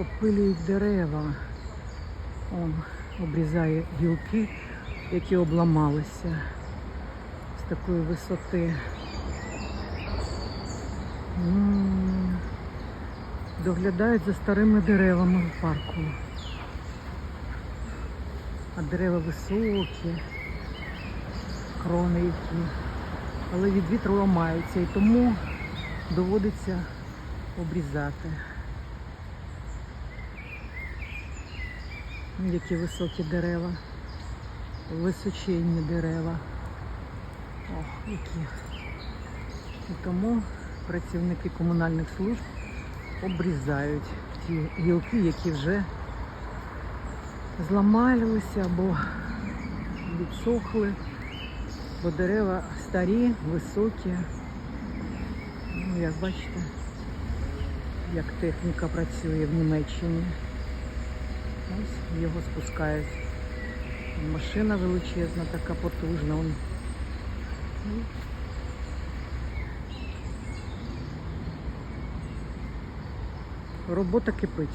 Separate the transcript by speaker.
Speaker 1: Опилюють дерева. Он обрізає гілки, які обламалися з такої висоти. Доглядають за старими деревами в парку. А дерева високі, крони які, але від вітру ламаються і тому доводиться обрізати. Які високі дерева, височенні дерева. Ох, які. І тому працівники комунальних служб обрізають ті гілки, які вже зламалися або відсохли, бо дерева старі, високі. Ну, як бачите, як техніка працює в Німеччині. Ось його спускають. Машина величезна, така потужна. Робота кипить.